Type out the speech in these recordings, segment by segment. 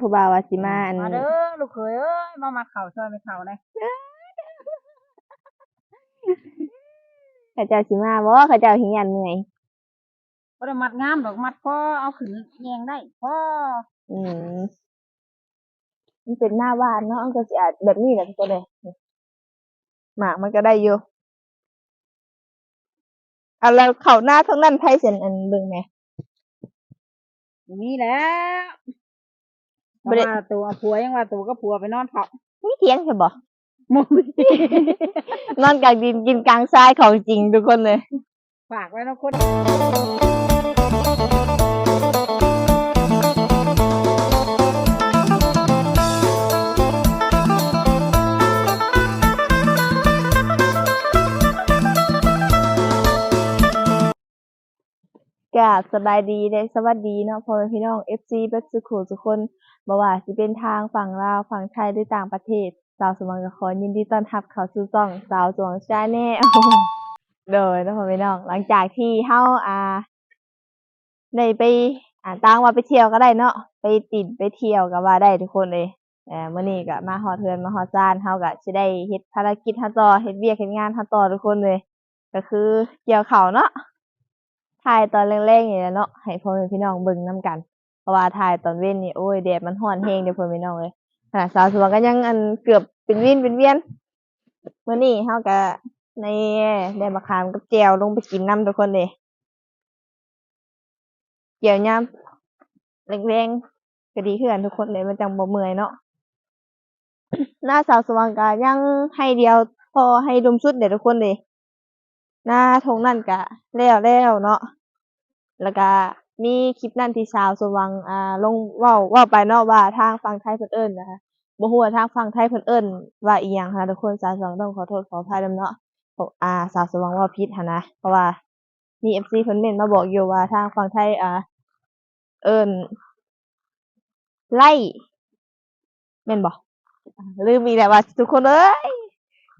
ผู้บ่าวว่าสิมาอันมาเด้อลูกเขยเอ้ยมามาเข่าช่วยไม่เข่าเลยเขาเจ้าสิมาบ่เขาเจ้าหิยันเมื่อยบ่ได้มัดงามดอกมัดพอเอาขึ้นแยงได้พออืมมันเป็นหน้าบ้านเนาะมันก็สิอาจแบบนี้แหละทุกคนเลยหมากมันก็ได้อยู่เอาแล้วเข้าหน้าทั้งนั้นไผเส้นอันเบิ่งแหมมีแล้ว บ่ได้ ว่าตัวผัวยังว่าตัวก็ผัวไปนอนเผามีเถียงใช่บ่มุ้ยนอนกลางดินกินกลางทรายของจริงทุกคนเลย ฝากไว้นะคน กาสบายดีและสวัสดีเนาะพ่อแม่พี่น้อง FC เบัดสุขุทุกคนบ่ว่าสิเป็นทางฝั่งลาวฝั่งไทยหรือต่างประเทศ สาวสมองกขอยินดีต้อนรับเข้าสู่ช่องสาวสวงชาแนลโดยเนาะพ่อแม่พี่น้อง หลังจากที่เฮาอ่าได้ไปอ่าต่างว่าไปเที่ยวก็ได้เนาะไปติดไปเที่ยวก็ว่าได้ทุกคนเลยเอ่อมื้อนี้ก็มาฮอดเทือนมาฮอดซ่านเฮาก็สิได้เฮ็ดภารกิจเฮาต่อเฮ็ดเวียกเฮ็ดงานเฮาต่อทุกคนเลย ก็คือเกี่ยวข้าวเนาะ ถ่ายตอนแรงๆนี่แหละเนาะให้พ่อแม่พี่น้องเบิ่งนํกัน เพราะว่าถ่ายตอนเว้นนี่โอ้ยแดดมันร้อนแรงเด้อพ่อแม่พี่น้องเอ้ยขนาดสาวสวยก็ยังอันเกือบเป็นวินเป็นเวียนมื้อนี้เฮาก็ในได้มะขามกับแจวลงไปกินน้ำทุกคนเด้แจ่ยวยามแรงๆก็ดีคือนทุกคนเลยมันจังบ่เมื่อยเนาะหน้าสาวสว่างก็ยังให้เดียว พอให้ดมสุดเด้อทุกคนเด้หน้าทงนั่นก็แล้วแล้วเนาะ แล้วก็มีคลิปนั่นที่ชาวสว่างอ่าลงว้าว้าไปเนาะว่าทางฝั่งไทยเพิ่นเอิ้นนะคะบ่ฮู้ว่าทางฝั่งไทยเพิ่นเอิ้นว่าอีหยังค่ะทุกคนสาวสว่างต้องขอโทษขออภัยนำเนาะเพราะอ่าสาวสว่างว่าผิดหันนะเพราะว่ามี FC เพิ่นเม้นมาบอกอยู่ว่าทางฝั่งไทยอ่าเอิ้นไล่แม่นบ่อ่าลืมอีแล้วว่าทุกคนเอ้ย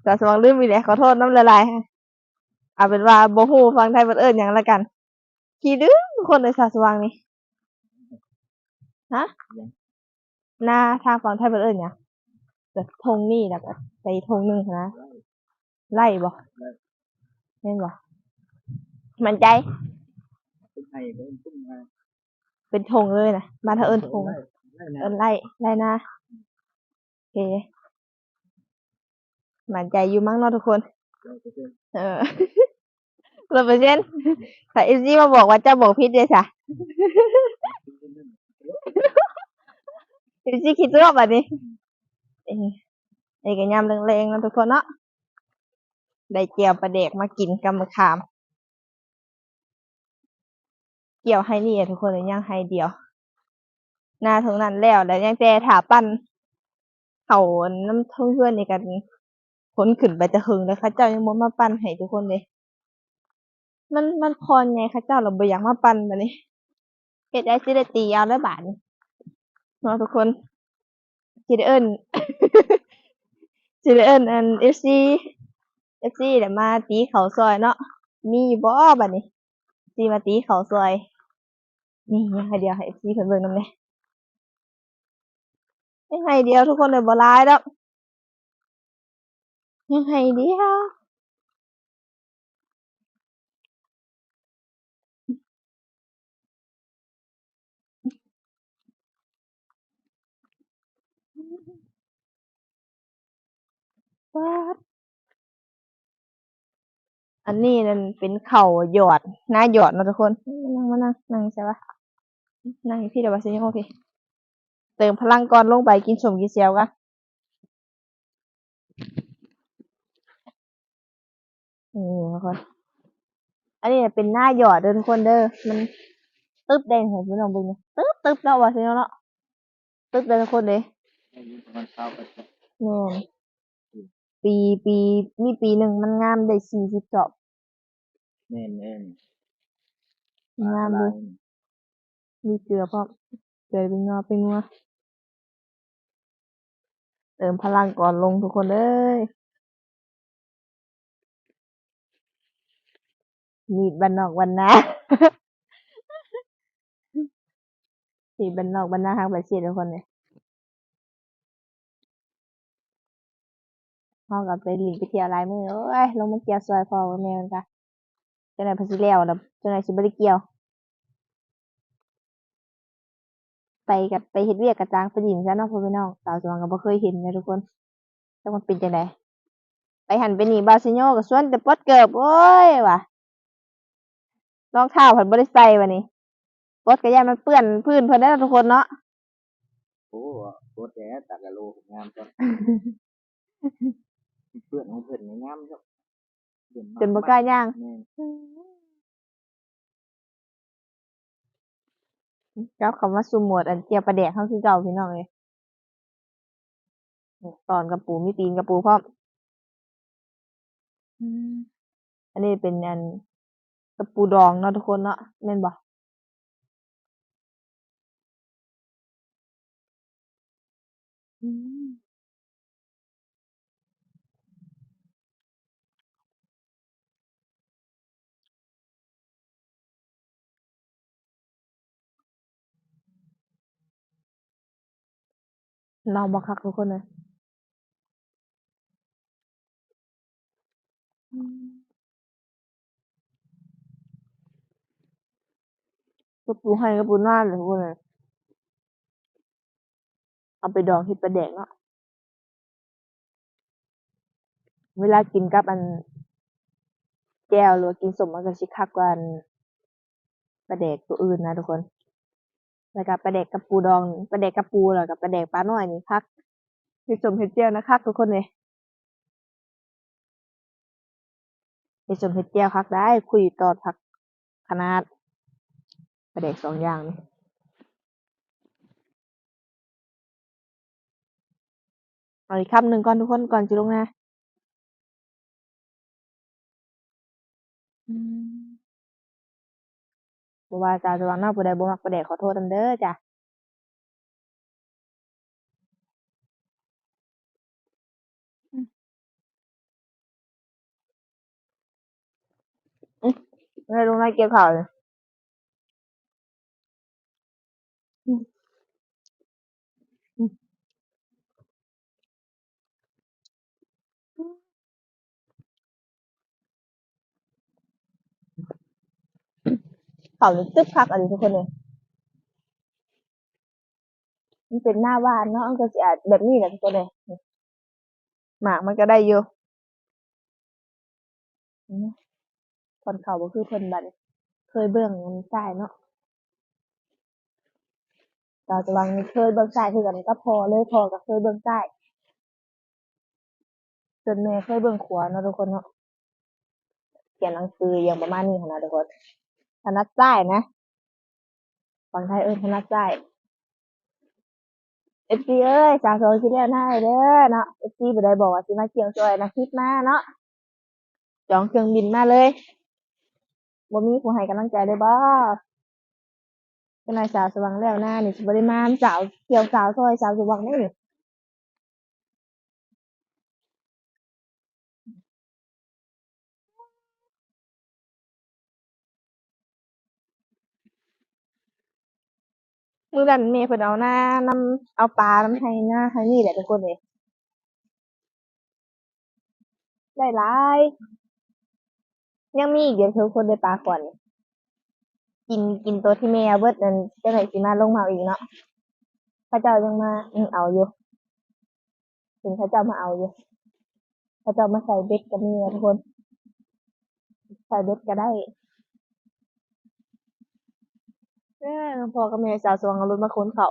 สาวสว่างลืมอีแล้วขอโทษน้ำละลายค่ะเอาเป็นว่าบ่ฮู้ฟังไทยเพิ่นเอิ้นหยังล้วกัน ขี้ดื้อทุกคนในสาสว่างนี่ฮะหน้าทางฝั่งไทยเพิ่นเอิ้นหยังแบบธงนี่แล้วก็ไปธงหนึงหั้นนะไล่บ่แม่นบ่มั่นใจ เป็นไห้เป็นตุ้มมาเป็นธงเลยนะมาถ้าเอิ้นธงได้นะเอิ้นไล่ไล่นะโอเคมั่นใจอยู่มั้งเนาะทุกคนเราจะเป็นเออ ร้อยเปอร์เซ็นต์ถ้าเอซีมาบอกว่าเจ้าบอกผิดเด้ะเอซีคิดรอบอะดิเอ้ยไอ้ก็ยำแรงๆนะทุกคนเนาะได้เจียวปลาเด็กมากินกับมะขาม เกี่ยวให้นี่อะทุกคนเลยย่างให้เดียว หน้าทั้งนั้นแล้วแล้วยังแต่ถาปั้นเขาน้ำเท่าเพื่อนในกันขนขึ้นไปจะหึงเลยค่ะเจ้ายังบ่มาปั้นให้ทุกคนเลย มันมันพรไงค่ะเจ้าเราบ่อยากมาปันแบบนี้เฮ็ดได้สิได้ตีเอาแล้วบาดนี้เนาะทุกคนสิได้เอิ้นสิได้เอิ้นอัน FC FC เดี๋ยวมาตีเขาซอยเนาะมีบ่บัดนี้สิมาตีเขาซอย นี่ยังไงเดียวให้ FC เพิ่นเบิ่งนำแหน่ยังไงเดียวทุกคนเลยบ่หลายดอกยังไงเดียว ป๊าดอันนี้นั่นเป็นเข่าหยอดหน้าหยอดเนาะทุกคน นั่งมานั่งนั่งใช่ปะนั่งพี่เดี๋ยวมาซื้อโอเคเติมพลังก่อนลงไปกินสมกินเซียวกันนี่ทุกคน อันนี้เป็นหน้าหยอดเด้อทุกคนเด้อ มันตึ๊บแดงของพี่น้องเบุญตึ๊บตึ๊บเนาะว่าซื้อเนาะตึ๊บเลยทุกคนเลยอายุ ประมาณเช้าไปแม่นปีปีมีปีหนึ่งมันงามได้สี่สิบจอบแน่นแน่นงามเลยมีเกลือพร้อมเกลือเป็นงอเป็นงัวเติมพลังก่อนลงทุกคนเลยมีดบันนอกวันนามีดบันนอกวันนาฮักแบบเชียทุกคนเลย เฮาก็ไปหลินไปเที่ยวหลายมือโอ้ยลงมาเกี่ยวซอยพอแม่มันกะจังได๋เพิ่นสิแล้วล่ะจังได๋สิบ่ได้เกี่ยว ไปกับไปเฮ็ดเวียกกระจางไปดินซะเนาะพ่อพี่น้องสาวสวงก็บ่เคยเห็นนะทุกคนจักมันเป็นจังไดไปหันไปหนีบาซิโญก็สวนแต่ปดเกิบโอ้ยว่ะรองเท้าเพิ่นบ่ได้ใส่บัดนี้ปดก็ย่านมันเปื้อนพื้นเพิ่นเด้ทุกคนเนาะโอ้โคตรแย่ตากะโลงามจัง เพื่อนของเพื่อนงามจังเพื่อจนบ่กล้าย่าง แม่นกลับคำว่าซุมหมวดอันเจียวปลาแดกเฮาคือเก่าพี่น้องเอ้ยตอนกระปูมีตีนกระปูพร้อมอืมอันนี้เป็นอันกระปูดองเนาะทุกคนเนาะแม่นบ่อืม เราบ่คักทุกคนเลยกระปูให้กระปูหน้าเลยทุกคนเลยเอาไปดองเฮ็ดปลาแดกเนาะเวลากินกับอันแจ่วหรือกินสมมันก็สิคักกว่าอันปลาแดกตัวอื่นนะทุกคน แล้วก็ปลาแดกกับปูดองปลาแดกกับปูแล้วก็ปลาแดกปลาน้อยนี่คักเฮ็ดสมเฮ็ดแจ่วนะคักทุกคนเลยเฮ็ดสมเฮ็ดแจ่วคักได้ คุยตอดผักขนาดปลาแดกสองอย่างนี่เอาอีกคำหนึ่งก่อนทุกคนก่อนสิลงนะ อืม บ่ว่าจาจะวางหน้าผู้ใดบ่มักปลาแดขอโทษนำเด้อจ้ะไม่ได้ลงไล่เกี่ยวข่าวเลย เข่าตึ๊บคักอันนี้ทุกคนเลยมันเป็นหน้าบ้านเนาะมันก็สิอาจแบบนี้แหละทุกคนเลยนี่หมากมันก็ได้อยู่อืมคนเขาบ่คือเพิ่นบันเคยเบิ่งมันซ้ายเนาะตาจะวางเคยเบิ่งซ้ายคือกันก็พอเลยพอก็เคยเบิ่งซ้ายจนแม่เคยเบิ่งขวาเนาะทุกคนเนาะเขียนหนังสืออย่างประมาณนี้หั้นนะทุกคน ถนัดซ้นะฝั่งไทยเอิ้นถนัดซ้เอฟซีเอ้ยสาวโซคิดแล้วหน้าเด้อเนาะเอฟซีบ่ได้บอกว่าสิมาเกี่ยวซอยนะคิดมาเนาะจองเครื่องบินมาเลยบ่มีผู้ให้กำลังใจเลยบ่เป็นนายสาวสว่างแล้วหน้านี่สิบ่ได้มาสาวเกี่ยวสาวซอยสาวสว่างนี่ มื้อนั้นแม่เพิ่นเอาหน้านำ เอาปลานำให้หน้าให้นี่แหละทุกคนเอ้ย ได้หลาย ยังมีอีกเดี๋ยวทุกคนได้ปลาก่อนกิน กินตัวที่แม่เอาเบิดนั่น จังได๋สิมาลงมาเอาอีกเนาะพระเจ้ายังมา อือเอาอยู่ เห็นพระเจ้ามาเอาอยู่พระเจ้ามาใส่เบ็ดก็มีนะทุกคน ใส่เบ็ดก็ได้ เออพ่อกับแม่สาวสวงเอารถมาขนเขา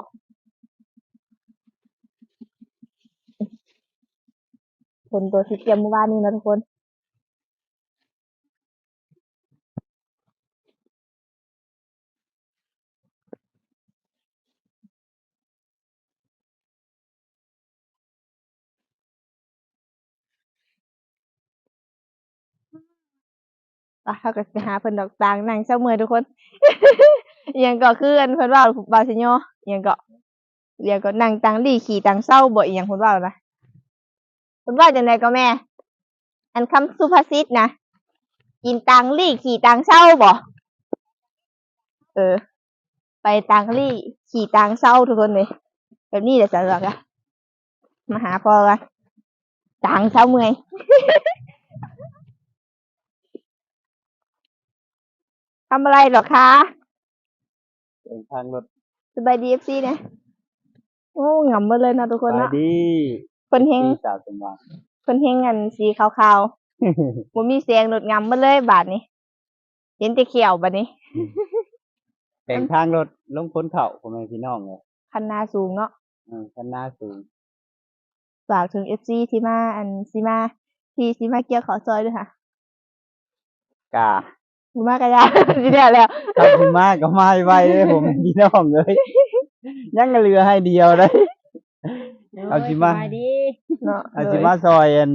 ขนตัวที่เตรียมเมื่อวานนี้นะทุกคนอะเขาก็สิหาเพิ่นดอกตางนั่งเช้าเมื่อทุกคน อหยังก็คืออันเพิ่นว้าบาสิโยอหยังก็อิหยังก็นั่งตังดีขี่ตังเศร้าบ่อีหยังเพิ่นว้านะเพิ่นว้าจังไดก็แม่ อันคำสุภาษิตนะกินตังลี่ขี่ตังเศร้าบ่เออ ไปตังลี่ขี่ตังเศร้าทุกคนเลยแบบนี้แหละสำหรับอะมาหาพ่อกันจางเช้าเมื่อย ทำอะไรเหรอคะ เองทางรถสบายดีเอฟซีเนี่ยโอ้งำมาเลยนะทุกคนไปเนาะดีคนเฮงที่สาวสมหวังคนเฮงอันสีขาวๆบ่มีเสียงหนดงำมาเลยบาทนี้เห็นแต่เขียวบาดนี้แต่งทางรถลงพ้นเขาพ่อแม่พี่น้องเลยคันนาสูงเนาะอืมคันหน้าสูงฝากถึงเอฟซีที่มาอันซีมาที่ซีมาเกี่ยวขอซอยด้วยค่ะกา บูมากระยาสิได้แล้วถ้าคุณมากก็มาไว้เลยผมพี่น้องเลยยังก็เหลือให้เดียวเลย เอาสิมาสบยดีเนาะอาจิมาซอยอัน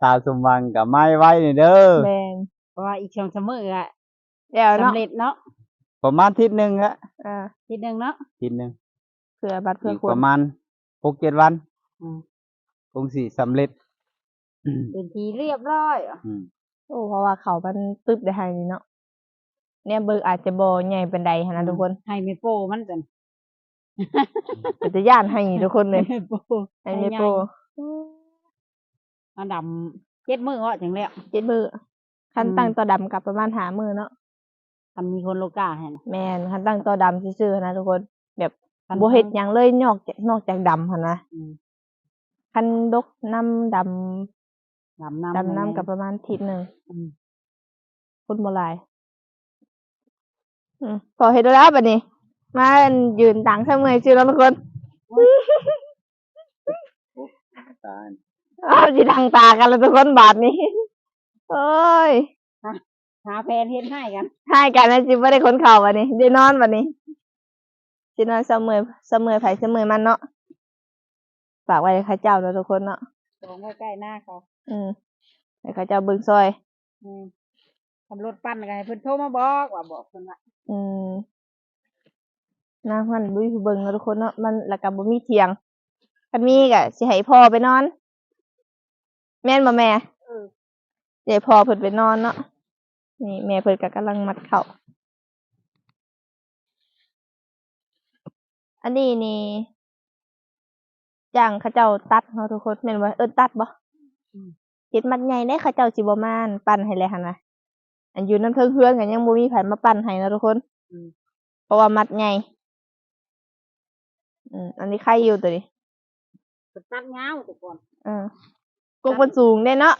สาวสมหวังกับไม้ไว้นี่เด้อแมนเพราะว่าอีกช่วงเสมออะแล้วเนาะสำเร็จเนาะประมาณอาทิศนึงละอ่าทีหนึ่งเนาะอาทิศนึงเผื่อบัตรเผื่ออีกคปนระมาณหกเจ็ดวันอืมคงสิสำเร็จเป็นทีเรียบร้อยอะอืมโอ้เพราะว่าเขามันตึ๊บได้ทางนี้เนาะ เนี่ยเบิกอาจจะบ่ใหญ่เป็นใดหั้นนะทุกคน ให้ไม่โปมันเป็นแต่จะย่านให้ทุกคนเลยให้โปให้ไม่โปรมาดำเจ็ดมือว่าถึงแล้วเจ็ดมือคันอืมตั้งต่อดำกับประมาณหามือเนาะทำมีคนโลกาให้นะแมนคันตั้งต่อดำซื่อๆนะทุกคน แบบคันบ่เฮ็ดหยังเลยนอกจากนอกจากดำหั่นนะอืมคันดกน้ำดดำน้ำำดำน้ำกับประมาณทิศหนึ่งอืมคนโบราณ อืมพอเฮ็ดแล้วบัดนี้ มายืนตังเสมอชื่อแล้วทุกคนตายอ้าวสิดังตากันแล้วทุกคนบาทนี้โอ้ยหาแฟนเฮ็ดให้กันให้กันนะจิบ่ได้คนเข่าวันนี้ได้นอนวันนี้สินอนเสมอเสมอไผเสมอมันเนาะฝากไว้ให้ข้าเจ้าเนาะทุกคนเนาะตรงใกล้ๆหน้าเขาอืมให้ข้าเจ้าเบิ่งซอย อืม ทำรถปั้นกันให้เพิ่นโทรมาบอกว่าบอกเพิ่นว่าอืมน้ามันบุ้ยเบิ่งเนาะทุกคนเนาะมันแล้วก็บ่มีเถียงคันมีก็สิให้พ่อไปนอน แม่นบ่แม่เออสิให้พ่อเพิ่นไปนอนเนาะนี่แม่เพิ่นก็กำลังมัดเข้าวอันนี้นี่จ้างเขาเจ้าตัดเนาะทุกคนแม่นบ่เอิ้นตัดบ่เฮ็ดมัดใหญ่ได้เขาเจ้าสิบ่มานปั้นให้เลยหั่นนะ อันอยู่นำเทิงเฮือนก็ยังบ่มีไผมาปั้นให้เนาะทุกคนอืม เพราะว่ามัดใหญ่อืมอันนี้ใครอยู่ตัวนี้เพิ่นตัดเงาวทุกคนอืมกกมันสูงได้เนาะ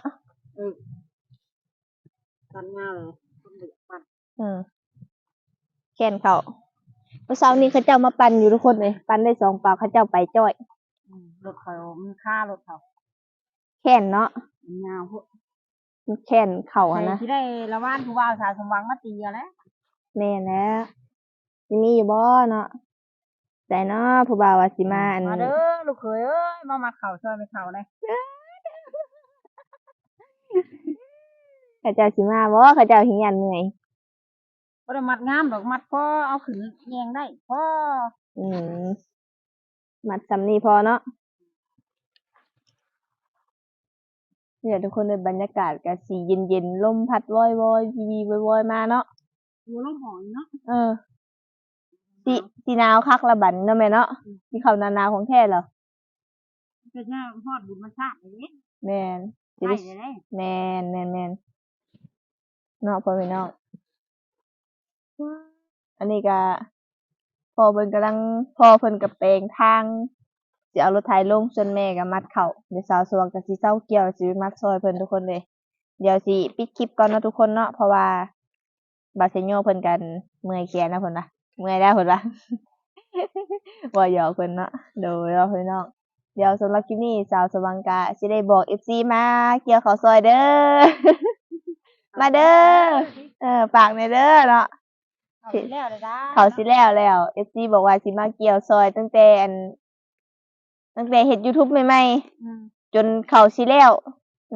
ตัดเงาวเลยเพิ่นบ่อยากปั้นอืมแขนเขาเมื่อเช้านี้เขาเจ้ามาปั่นอยู่ทุกคนเลยปั่นได้สองเปล่าเขาเจ้าไปจ้อย อืมรถเขามันค่ารถเขาแขนเนาะมันยาวพวก แขนเขาอะนะที่ได้ละว่านผู้บ่าวสาวสมหวังมาตีอะแล้วแม่นแล้วสิมีอยู่บ่เนาะแต่เนาะผู้บ่าวว่าสิมาอันมาเด้อลูกเขยเอ้ยมามาเข่าช่วยไปเข่าเลยเขาเจ้าสิมาบ่เขาเจ้าหิยันเหนื่อยบ่ได้มัดงามดอกมัดพอเอาขึ้นแยงได้พออืมมัดซำนี้พอเนาะ เนี่ยทุกคนในบรรยากาศก็สีเย็นๆลมพัดวอยวอยวีวีวอยๆมาเนาะดูน้องหอยเนาะเออสีสีหนาวคักละบันเนาะแม่เนาะมีเขาวหนาวๆของแท้เหรอจะแค่ฮอดบุญมาชาติอย่างนี้แม่นสิใช่ได้เลยแม่นแม่นแม่นเนาะพ่อแม่เนาะอันนี้ก็พ่อเพิ่นกำลังพ่อเพิ่นกับแปลงทาง สิเอารถไถลงส่วนแม่ก็มัดเข้าเดี๋ยวสาวสวงก็สิเซาเกี่ยวสิไปมัดซอยเพิ่นทุกคนเลยเดี๋ยวสิปิดคลิปก่อนเนาะทุกคนเนาะเพราะว่าบาเซโยเพิ่นกันเมื่อยแขนนะเพิ่นนะเมื่อยแล้วเพิ่นว่าว่าหยอกเพิ่นเนาะโดยเราเพิ่นเนาะเดี๋ยวสำหรับคลิปนี้สาวสวังกาสิได้บอก FC มาเกี่ยวข้าวซอยเด้อมาเด้อเออฝากในอยเด้อเนาะเขาสิแล้วเลยจ้าเขาสิแล้วแล้ว FC บอกว่าสิมาเกี่ยวซอยตั้งแต่อัน ตั้งแต่เฮ็ด YouTube ใหม่อืมๆจนเขาสิแล้ว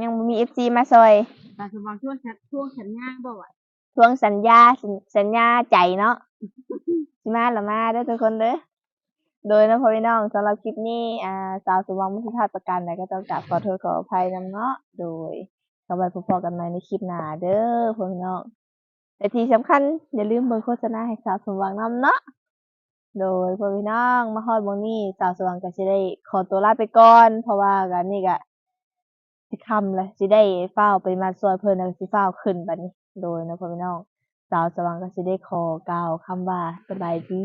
ยังบ่มี FC มาซอยสาวสมหวังช่วงฉันช่วงฉันย่างบ่ว่าทวงสัญญาสัญสัญญาใจเนาะ สิมาละมาเด้อทุกคนเด้อโดยนะพ่อพี่น้องสำหรับคลิปนี้อ่าสาวสมหวังมุทิพลาดประกันใดก็ต้องกราบขอโทษขออภัยนำเนาะโดยเอาไว้พบกันใหม่ในคลิปหน้าเด้อพ่อพี่น้องแต่ที่สำคัญอย่าลืมเบิ่งโฆษณาให้สาวสมหวังนำเนาะ โดยพ่อพี่น้องมาฮอดวงนี้สาวสว่างก็สิได้ขอตัวลาไปก่อน เพราะว่ากันนี่ก็สิค่ำแล้วสิได้เฝ้าไปมาซอยเพิ่นแล้วสิเฝ้าขึ้นบัดนี้ โดยนะพ่อพี่น้องสาวสว่างก็สิได้ขอกล่าวคำว่าสบายดี